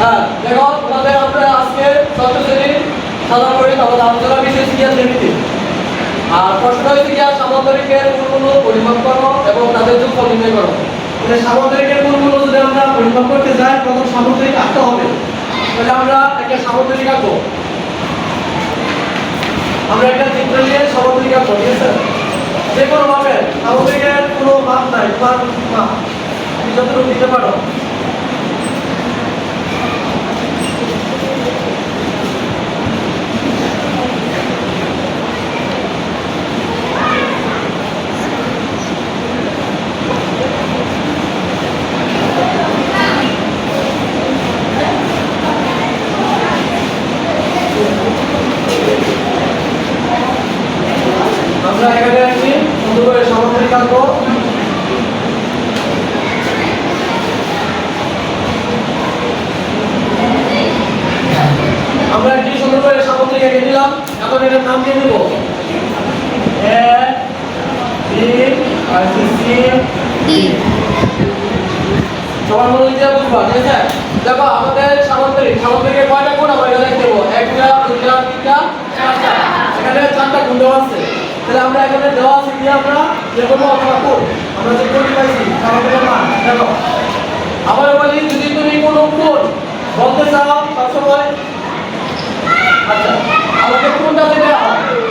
হ্যাঁ দেখো আমরা আজকে ষষ্ঠ শ্রেণির সাধারণ পরিমাপ করো এবং তাদের যোগফল নির্ণয় করো। আমরা পরিমাপ করতে যাই, প্রথম সামুদ্রিক আঁকতে হবে। তাহলে আমরা একটা আঁকবো। আমরা একটা চিত্র নিয়ে সামুদ্রিক আঁকবো, ঠিক আছে? যে কোনো ভাবে সামুদ্রিকের কোনো মাপ নাই, তোমার মাপ। তুমি যতটুকু দিতে পারো। আমরা এখানে আছি সুন্দর করে সামুদ্রিক আঁকবো আমরা একটি সুন্দর করে সামুদ্রিক এঁকে দিলাম। এখন এটার নাম দিয়ে দেবো। সবার মনে বুঝবা ঠিক আছে? দেখো আমাদের সামুদ্রিক সামুদ্রিকের কয়টা কোণ আমরা এটা দেখতে দেবো? একটা দুইটা তিনটা চারটা। এখানে চারটা কোণ দেওয়া আছে। তাহলে আমরা এখানে দেওয়া আছে কি আমরা? যে কোনো আমরা যে কোণ পাইছি সামুদ্রিকের মান দেখো আবার বলি, যদি তুমি কোনো কোণ বলতে চাও সবসময় আচ্ছা আমাকে কোনটা দেবে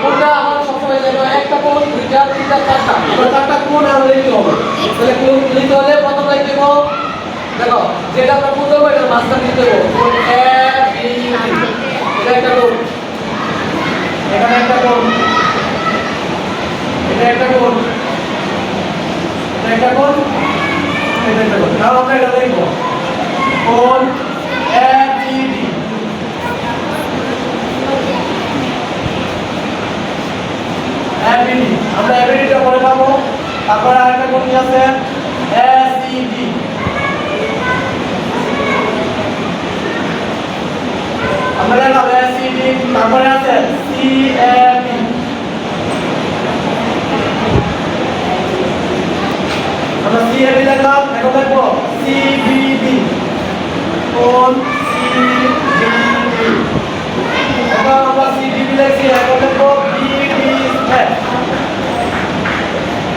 কোনটা আমার সবসময় যেন একটা কোন দুইটা, তিনটা, চারটা। চারটা কোন আমাদের লিখতে হবে। তাহলে কোন লিখতে হলে প্রথম লিখতে দেবো দেখো, যেটা আমরা কোন দেবো এটা মাঝখানে দিতে দেবো। এটা একটা কোন এখানে একটা এটা একটা তাহলে আমরা এটা আমরা পরে পাবো। তারপরে আরেকটা কোন কি আছে এসইডি আমরা দেখলাম এসইডি তারপরে আছে সিএবি আমরা সিএবি দেখলাম এখন দেখব সিবিডি কোন সিবিডি এখন আমরা সিডিবি লিখছি এখন দেখব বিডি স্কয়ার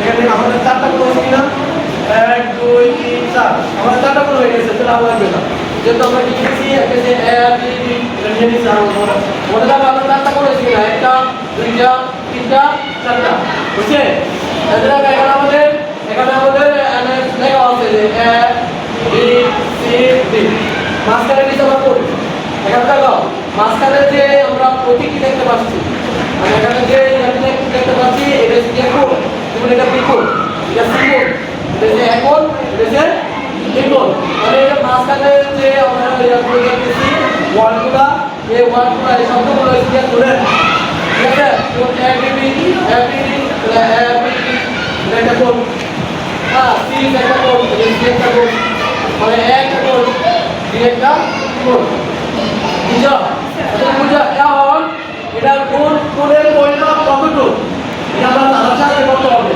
এখানে আমাদের চারটা কোণ আছে কিনা এক দুই তিন চার আমাদের চারটা কোণ হয়ে গেছে তাহলে আমরা লাগবে না যেহেতু আমরা কি লিখছি একটা যে এ বি ডি এটা নিয়ে নিচ্ছি আমরা মনে মনে রাখব আমরা চারটা কোণ হয়েছে কিনা একটা দুইটা তিনটা চারটা বুঝছে এছাড়া এখানে আমাদের এখানে আমাদের এখানে লেখা আছে যে এ বি সি মাঝখানে নিচে আমরা এখানে মাঝখানে যে আমরা প্রতীকটি দেখতে পাচ্ছি আর এখানে যে দেখতে পাচ্ছি, এটা হচ্ছে কোণ। এবং এটা বিকোণ, এটা সিকোণ এটা যে একোণ এটা মানে এটা মাঝখানে যে আমরা দেখতেছি, ওয়ার্ডগুলা, এই ওয়ার্ডগুলা, এই শব্দগুলো হচ্ছে ধরে ঠিক আছে? এবিবি এবিবি এটা একটা হ্যাঁ একটা কোণ এটা একটা কোণ মানে একটা কোণ সি একটা কোণ বুঝা বুঝা এখন এটার কোন কোনের পরিমাপ কতটুকু এটা আমরা তার সাথে করতে হবে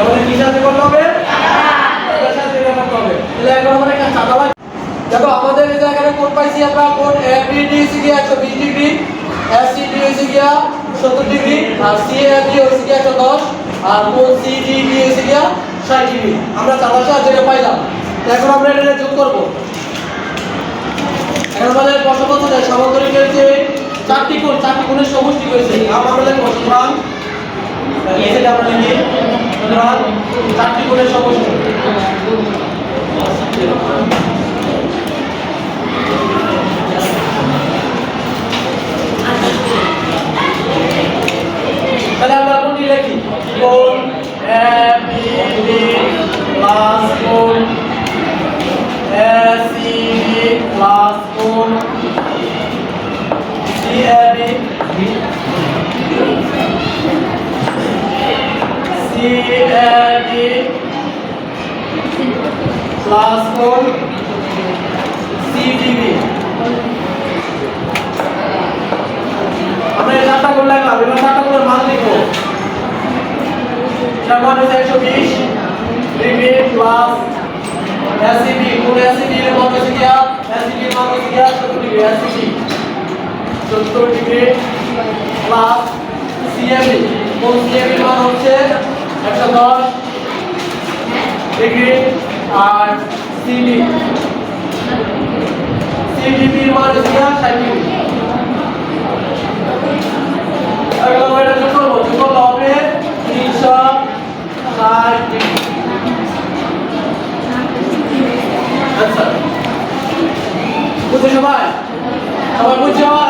আমাদের কি সাথে করতে হবে এটা দেখো, আমাদের এই জায়গায় কোন পাইছি আমরা? কোন এবিডি হচ্ছে গিয়া একশো বিশ ডিগ্রি এসিডি হচ্ছে গিয়া সত্তর ডিগ্রি, আর সিএফডি হচ্ছে গিয়া একশো দশ, আর কোন সিডিডি হচ্ছে গিয়া ষাট জিবি। আমরা চাঁদার সাহায্যে যেটা পাইলাম। এখন আমরা এটা যোগ করব। এখন আমাদের প্রশ্ন বলতে সামুদ্রিকের যে চারটি কোণ, চারটি কোণের সমষ্টি হয়েছে। আমাদের সুতরাং সুতরাং চারটি কোণের সমষ্টি তাহলে আমরা কোনটি লিখি D plus ACD plus CAB? Plus কোণ সিডিবি আমরা এই চারটা কোণ লাগলাম এবার চারটা কোণের মান লিখব সামান্য একশো বিশ লিমিট প্লাস অ্যাসিডি কোন অ্যাসিডির মান হচ্ছে কি অ্যাসিডির মান হচ্ছে কি 70 degree ACD 70 degree plus CME কোন সিএমই মান হচ্ছে 110 ডিগ্রি আর সিডি সিডিপির মান হচ্ছে 60 ডিগ্রি 小白不交！